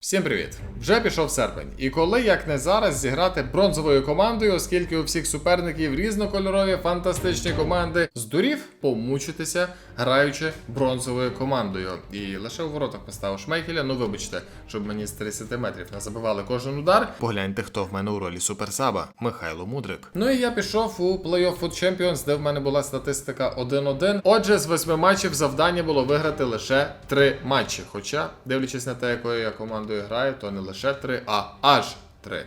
Всім привіт! Вже пішов серпень. І коли як не зараз зіграти бронзовою командою, оскільки у всіх суперників різнокольорові фантастичні команди, здурів помучитися, граючи бронзовою командою. І лише у воротах поставив Шмейхеля. Ну вибачте, щоб мені з 30 метрів не забивали кожен удар. Погляньте, хто в мене у ролі суперсаба Михайло Мудрик. Ну і я пішов у плей-офф Food Champions, де в мене була статистика 1-1. Отже, з восьми матчів завдання було виграти лише 3 матчі. Хоча, дивлячись на те, якою я командою граю, то не лише 3, а аж 3.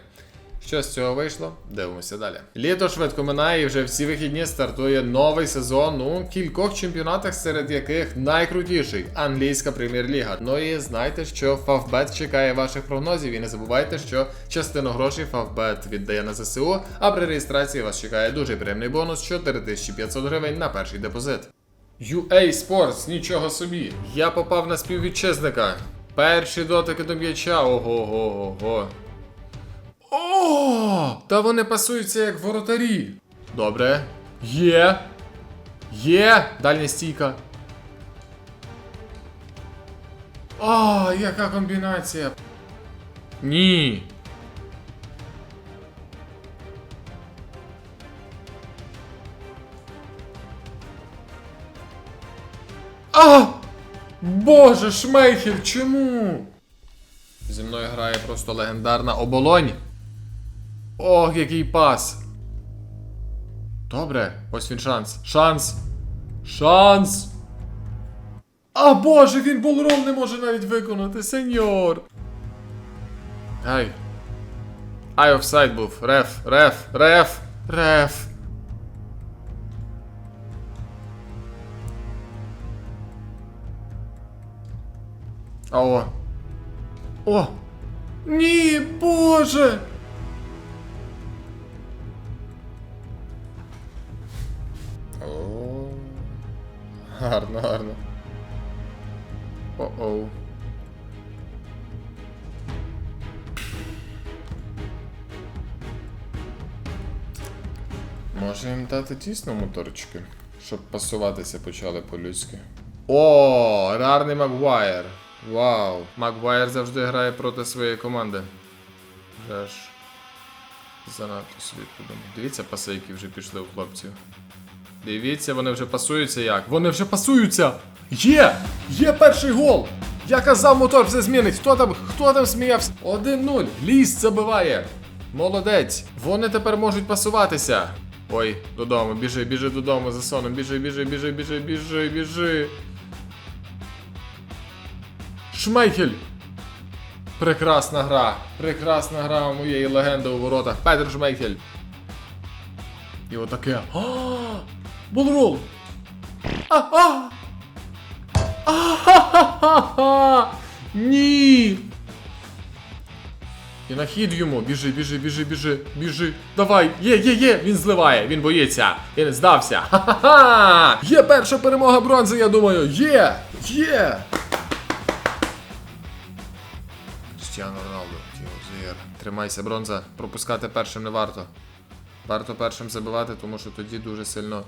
Що з цього вийшло? Дивимося далі. Літо швидко минає і вже всі вихідні стартує новий сезон у кількох чемпіонатах, серед яких найкрутіший англійська прем'єр-ліга. Ну і знайте, що Фавбет чекає ваших прогнозів. І не забувайте, що частину грошей Фавбет віддає на ЗСУ, а при реєстрації вас чекає дуже приємний бонус 4500 гривень на перший депозит. UA Sports, нічого собі. Я попав на співвітчизника. Перші дотики до м'яча. Ого-го-го. О! Та вони пасуються як воротарі. Добре. Є. Є. Дальня стійка. А, яка комбінація. Ні. А! Боже, Шмейхель, чому? Зі мною грає просто легендарна оболонь. Ох, який пас. Добре, ось він шанс. Шанс. Шанс. А боже, він болрол не може навіть виконати, сеньор. Ай. Ай, офсайд був. Реф, реф, реф, реф. О. О! Ні, боже! О. Гарно, гарно. О-оу. Може їм дати тісно моторчики, щоб пасуватися почали по-людськи. О, рарний Магуайр. Вау. Магуайр завжди грає проти своєї команди. Вже ж. Занадто собі подумав. Дивіться паси, які вже пішли у хлопців. Дивіться, вони вже пасуються як. Вони вже пасуються! Є! Є перший гол! Я казав, мотор все змінить. Хто там, хто там сміявся? 1-0. Ліс забиває. Молодець. Вони тепер можуть пасуватися. Ой, додому, біжи, біжи додому за соном. Біжи, біжи, біжи, біжи, біжи, біжи. Шмейхель! Прекрасна гра. Прекрасна гра моєї легенди у воротах. Петр Шмейхель. І отаке. А! Болрол! А-а! А-ха-ха-ха-ха!Ні! І на хід йому. Біжи, біжи, біжи, біжи, біжи. Давай! Є, є, є! Він зливає, він боїться. Він здався. Ха-ха-ха! Є перша перемога бронзи, я думаю. Є! Є! Крістіано Роналду, Тіозер. Тримайся, бронза. Пропускати першим не варто. Варто першим забивати, тому що тоді дуже сильно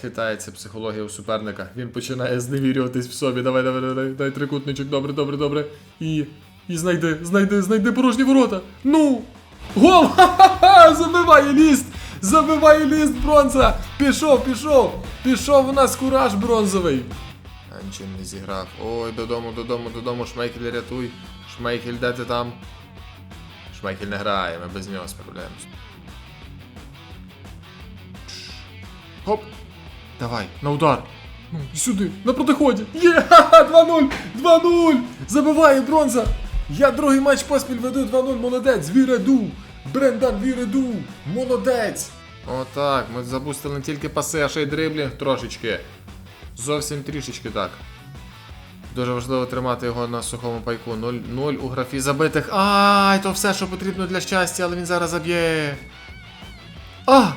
хитається психологія у суперника. Він починає зневірюватись в собі. Давай, давай, давай, дай трикутничок, добре, добре, добре. І. І знайди, знайди, знайди порожні ворота. Ну! Гол! Ха-ха-ха! Забиває ліст! Забиває ліст бронза! Пішов, пішов! Пішов у нас кураж бронзовий. Анчин не зіграв. Ой, додому, додому, додому, Шмейхель рятуй. Шмейхель, де ти там? Шмейхель не грає, ми без нього справляємось. Хоп! Давай, на удар. Ну, і сюди, на протиході. Є! 2-0! 2-0! Забиває бронза! Я другий матч поспіль веду 2-0, молодець! Віреду! Брендан Віреду! Молодець! Отак, ми забустили не тільки паси, а ще й дриблінг трошечки. Зовсім трішечки так. Дуже важливо тримати його на сухому пайку. 0-0 у графі забитих. Ай, то все, що потрібно для щастя, але він зараз заб'є. А!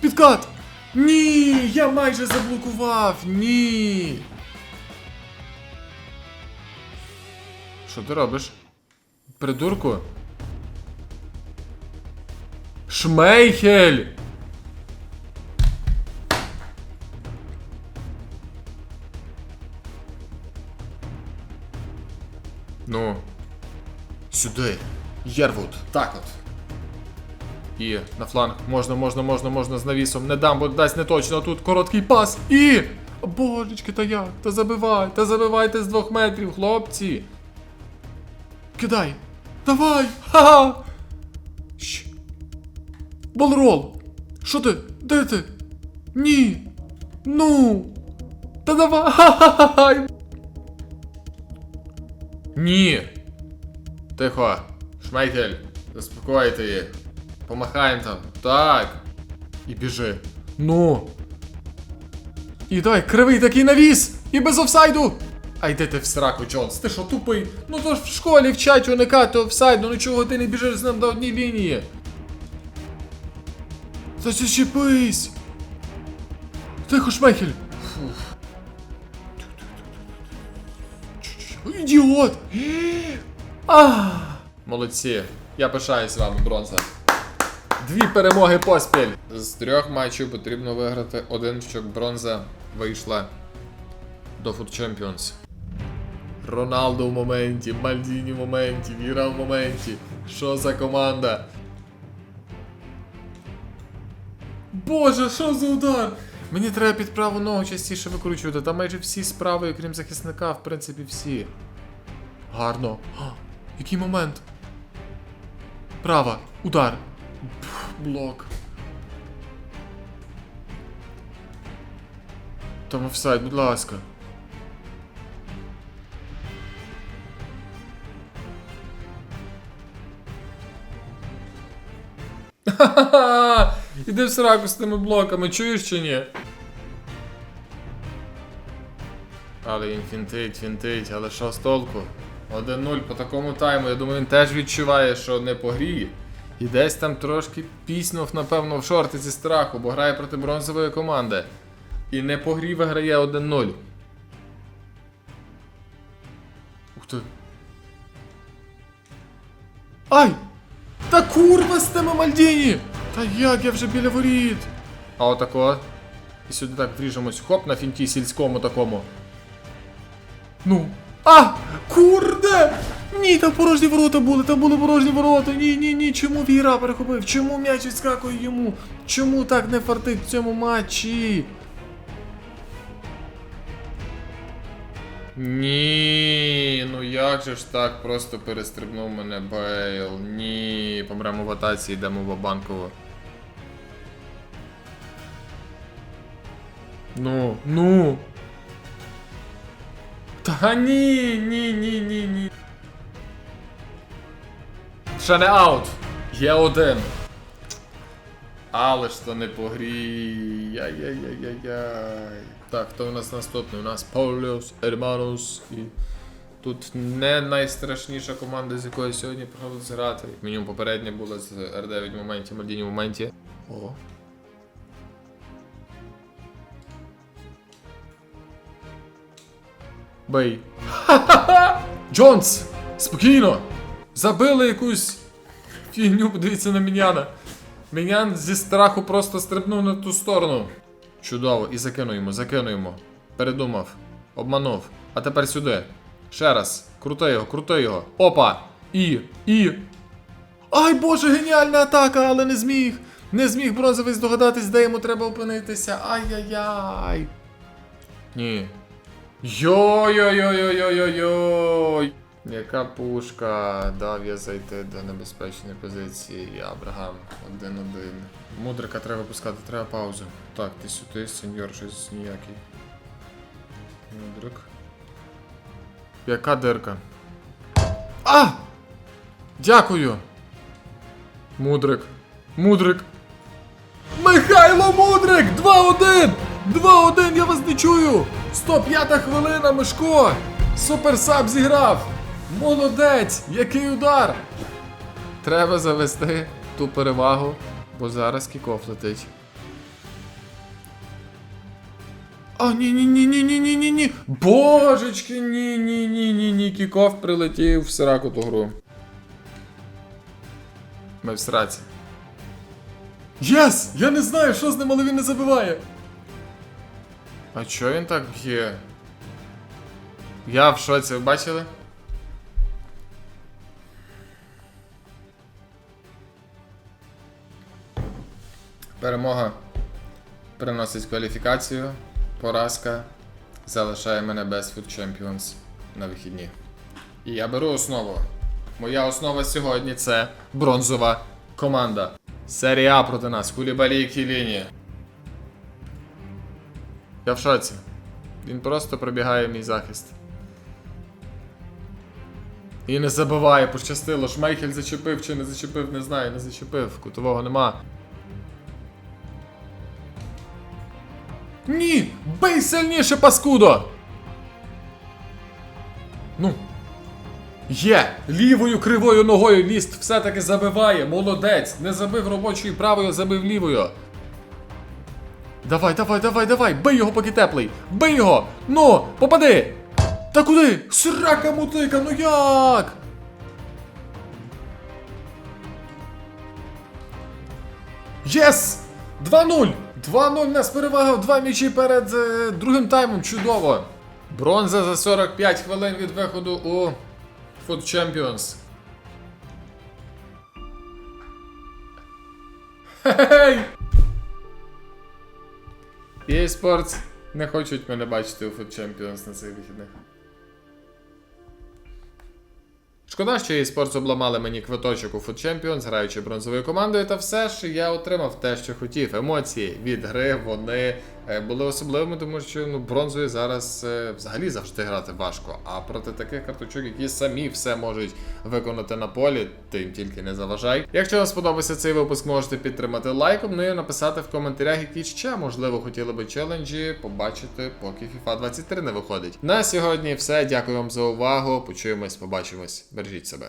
Підкат! Ні! Я майже заблокував! Ні! Що ти робиш? Придурку? Шмейхель! Ну. Сюди. Єрвуд. Так от. І на фланг. Можна, можна, можна, можна з навісом. Не дам, бо дасть не точно. Тут короткий пас. І. Божечки, та як? Та забивай, та забивайте з двох метрів, хлопці. Кидай. Давай! Ха-ха! Болрол! Що ти? Де ти? Ні! Ну! Та давай! Ха-ха-ха! Ні! Тихо! Шмейхель! Заспокойте їх! Помахаємо там! Так! І біжи! Ну! І дай кривий такий навіс! І без офсайду! А йди ти в сраку, Джонс, ти що тупий? Ну то ж в школі вчать уникати офсайду, ну чого ти не біжиш з ним до одній лінії? Зачепись! Тихо, шмехель! Ідіот! А! Молодці! Я пишаюсь вами, бронза. Дві перемоги поспіль. З трьох матчів потрібно виграти один, щоб бронза вийшла до Food Champions. Роналдо в моменті, Мальдіні в моменті, Віра в моменті. Що за команда? Боже, що за удар? Мені треба під праву ногу частіше викручувати. Там майже всі справи, крім захисника, в принципі, всі. Гарно. А, який момент? Права. Удар. Пф, блок. Там офсайд, будь ласка. Ха-ха-ха! Іди в сраку з тими блоками, чуєш чи ні? Але він фінтить, фінтить, але що з толку? 1-0 по такому тайму. Я думаю, він теж відчуває, що не по грі. І десь там трошки піснув, напевно, в шорти зі страху, бо грає проти бронзової команди. І не по грі виграє 1-0. Ух ти. Ай! Та курва з тими Мальдіні! Та як я вже біля воріт? А отако. І сюди так вріжемось. Хоп на фінті сільському такому. Ну. А! Курде! Ні, там порожні ворота були, там були порожні ворота. Ні, ні, ні. Чому Віра перехопив? Чому м'яч відскакує йому? Чому так не фартить в цьому матчі? Ні, ну як же ж так просто перестрибнув мене Бейл. Ні, помремо в атаці, йдемо в банково. Ну, ну. Та ні, ні, ні, ні, ні. Ще не аут. Є один. Але ж то не по грі. Яй-яй-яй-яй-яй. Так, хто у нас наступний? У нас Паулюс, Ерманус і. Тут не найстрашніша команда, з якою сьогодні приходить грати. Мінімум попередня була з R9 в моменті, Мальдіні в моменті. О. Бей. Ха-ха-ха! Джонс! Спокійно! Забили якусь фігню, подивіться на Міняна. Мінян зі страху просто стрибнув на ту сторону. Чудово, і закинуємо, закинуємо. Передумав, обманув. А тепер сюди. Ще раз. Крути його, крути його. Опа! І, і. Ай боже, геніальна атака, але не зміг. Не зміг бронзовий здогадатись, де йому треба опинитися. Ай-яй-яй. Ні. Йой-йой-йой-йой-йой-йой. Яка пушка дав я зайти до небезпечної позиції. Абрагам 1-1. Мудрика треба пускати, треба паузу. Так, ти сюди, сеньор, щось ніякий. Мудрик. Яка дирка? А! Дякую! Мудрик. Мудрик. Михайло Мудрик! 2-1! 2-1, я вас не чую! 105 хвилина, Мишко! Суперсаб зіграв! Молодець! Який удар! Треба завести ту перевагу, бо зараз кіков летить. А, ні-ні-ні-ні-ні-ні-ні-ні! Божечки, ні-ні-ні-ні-ні, кіков прилетів в сраку ту гру. Ми в сраці. Єс! Yes! Я не знаю, що з ним, але він не забиває! А чо він так є? Я в шоці, ви бачили? Перемога приносить кваліфікацію. Поразка залишає мене без Food Champions на вихідні. І я беру основу. Моя основа сьогодні це бронзова команда. Серія проти нас, кулібалі і кіліні. Я в шоці. Він просто пробігає мій захист. І не забиває, пощастило. Шмейхель зачепив чи не зачепив, не знаю, не зачепив. Кутового нема. Ні! Бий сильніше, паскудо! Ну. Є! Лівою кривою ногою ліст все-таки забиває. Молодець! Не забив робочою правою, забив лівою. Давай, давай, давай, давай! Бий його, поки теплий! Бий його! Ну, попади! Та куди? Срака мутика, ну як? Єс! 2-0! 2-0 нас перевага в два м'ячі перед е, другим таймом. Чудово! Бронза за 45 хвилин від виходу у Food Champions. Хе-хей! EA Sports не хочуть мене бачити у Food Champions на цих вихідних. Шкода, що EA Sports обламали мені квиточок у Food Champions, граючи бронзовою командою, та все ж я отримав те, що хотів. Емоції від гри вони були особливими, тому що ну, бронзою зараз е, взагалі завжди грати важко. А проти таких карточок, які самі все можуть виконати на полі, ти їм тільки не заважай. Якщо вам сподобався цей випуск, можете підтримати лайком, ну і написати в коментарях, які ще можливо хотіли би челенджі побачити, поки FIFA 23 не виходить. На сьогодні все. Дякую вам за увагу. Почуємось, побачимось. Бережіть себе.